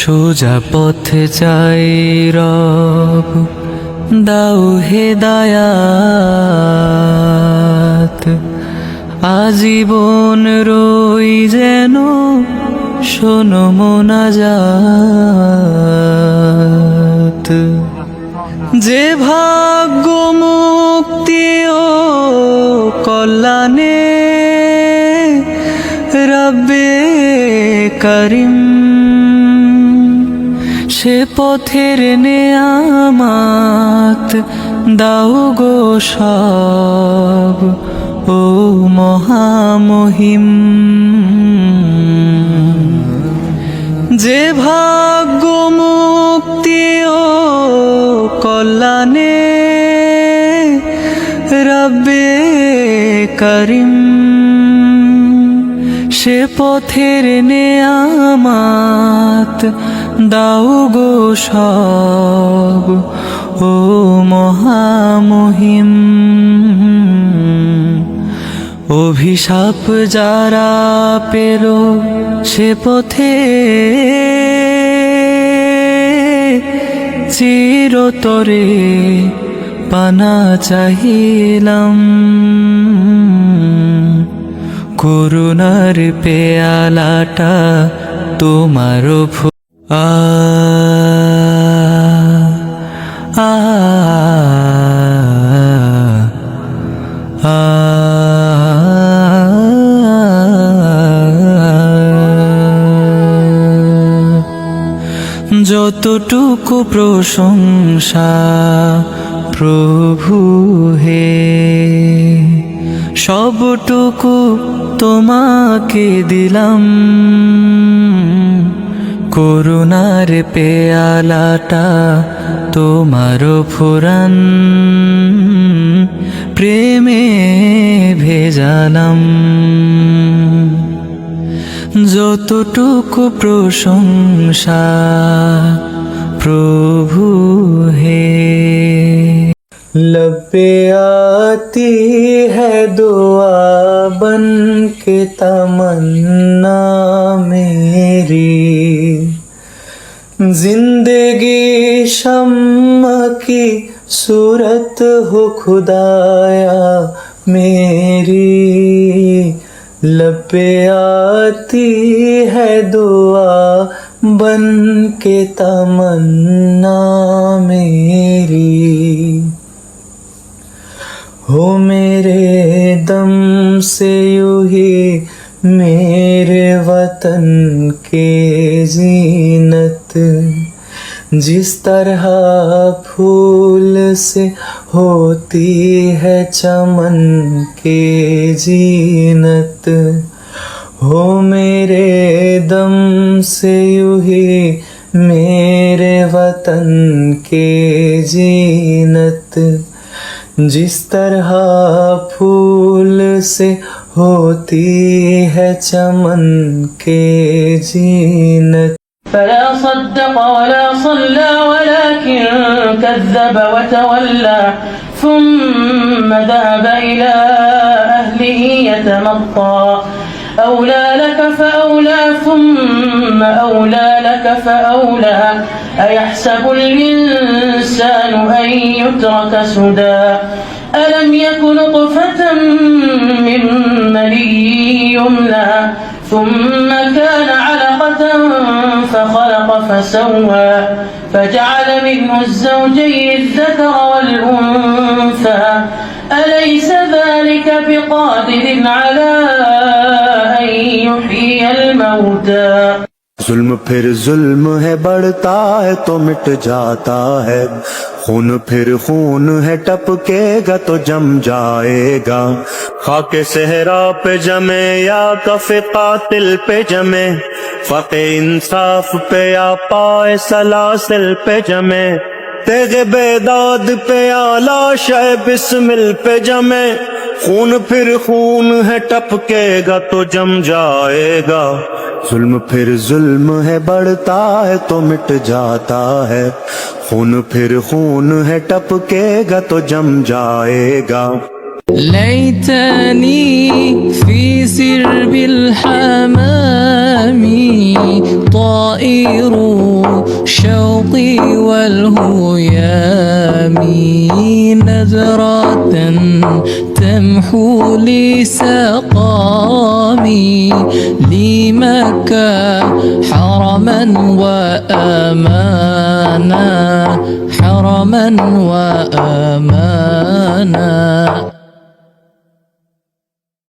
সোজা পথে চাই রব, দাও হে দায়াত আজীবন রই যেন, শোনো মোনাজাত যে ভাগ্য মুক্তি ও কল্যাণে রব্বে করিম। সে পথের নেয়ামাত, দাও গো সব, ও মহামহিম। যে ভাগ্য মুক্তি ও কল্যাণে রব্বে করিম, সে পথের নেয়ামাত দাও গো সব, ও মহামহিম। অভিশাপ যারা পেল সে পথে, চিরতরে পানা চাহিলাম। করুণার পেয়ালাটা তোমার যতটুকু প্রশংসা প্রভু হে সবটুকু তোমাকে দিলাম করুণার পেয়ালাটা তোমার ফুরান প্রেমে ভেজালাম যতটুকু প্রশংসা প্রভু হে लबे आती है दुआ बन के तमन्ना मेरी ज़िंदगी शम की सूरत हो खुदाया मेरी। लपे आती है दुआ बन के तमन्ना मेरी। हो मेरे दम से यू ही मेरे वतन के जीनत जिस तरह फूल से होती है चमन के जीनत, हो मेरे दम से यू ही मेरे वतन के जीनत। जिस तरह फूल से होती है चमन के जीनत। فلا صدق ولا صلى ولكن كذب وتولى. ثم ذهب إلى أهله يتمطى. أولى لك فأولى ثم أولى لك فأولى. أيحسب الإنسان أن يترك سدى؟ ألم يك نطفة من مني يمنى؟ ثم فسوى فجعل منه الزوجين الذكر والأنثى أليس ذلك بقادر على أن يحيي الموتى जुल्म फिर जुल्म है बढ़ता है तो मिट जाता है खून फिर खून है टपकेगा तो जम जाएगा खाके सहरा पे जमे या कफे कातिल पे जमे फते इंसाफ पे आपाए सलासिल पे जमे। तेग बेदाद पे आला शह बिस्मिल पे जमे। खून फिर खून है, टपकेगा तो जम जाएगा। जुल्म फिर जुल्म है, बढ़ता है तो मिट जाता है। खून फिर खून है, टपकेगा तो जम जाएगा। लैतनी والهيام نزرة تمحو لي سقامي لمكة حرما وأمانا حرما وأمانا.